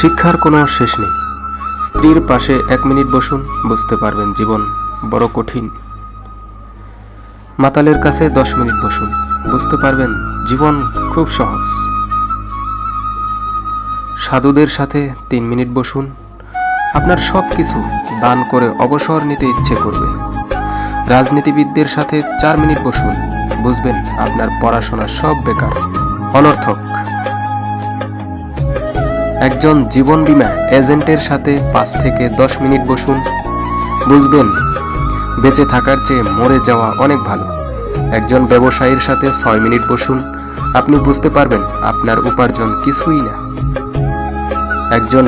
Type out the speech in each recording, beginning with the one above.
শিক্ষার কোনো শেষ নেই। স্ত্রীর পাশে এক মিনিট বসুন, বুঝতে পারবেন জীবন বড় কঠিন। মাতালের কাছে দশ মিনিট বসুন, বুঝতে পারবেন জীবন খুব সহজ। সাধুদের সাথে তিন মিনিট বসুন। আপনার সব কিছু দান করে অবসর নিতে ইচ্ছে করবে। রাজনীতিবিদদের সাথে চার মিনিট বসুন, বুঝবেন আপনার পড়াশোনা সব বেকার। অনর্থক। একজন জীবন বীমা এজেন্টের সাথে পাঁচ থেকে দশ মিনিট বসুন। বুঝবেন, বেঁচে থাকার চেয়ে মরে যাওয়া অনেক ভালো। একজন ব্যবসায়ীর সাথে ছয় মিনিট বসুন, আপনি বুঝতে পারবেন আপনার উপার্জন কিছুই না। একজন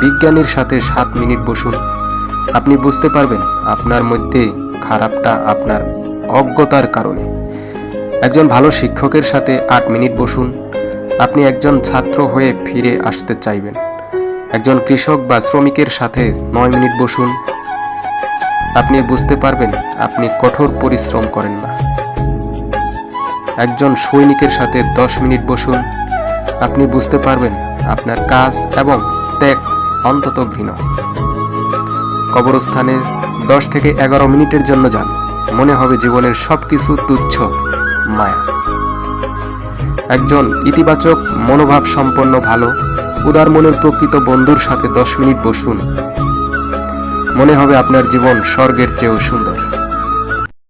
বিজ্ঞানীর সাথে সাত মিনিট বসুন, আপনি বুঝতে পারবেন আপনার মধ্যে খারাপটা আপনার অজ্ঞতার কারণে। একজন ভালো শিক্ষকের সাথে আট মিনিট বসুন আপনি একজন ছাত্র হয়ে ফিরে আসতে চাইবেন। একজন কৃষক বা শ্রমিকের সাথে নয় মিনিট বসুন। আপনি বুঝতে পারবেন আপনি কঠোর পরিশ্রম করেন না। একজন সৈনিকের সাথে দশ মিনিট বসুন। আপনি বুঝতে পারবেন আপনার কাজ এবং ত্যাগ অন্তত ঘৃণ। কবরস্থানে দশ থেকে এগারো মিনিটের জন্য যান। মনে হবে জীবনের সবকিছু তুচ্ছ, মায়া। একজন ইতিবাচক মনোভাব সম্পন্ন ভালো উদার মনের প্রকৃত বন্ধুর সাথে দশ মিনিট বসুন। মনে হবে আপনার জীবন স্বর্গের চেয়েও সুন্দর।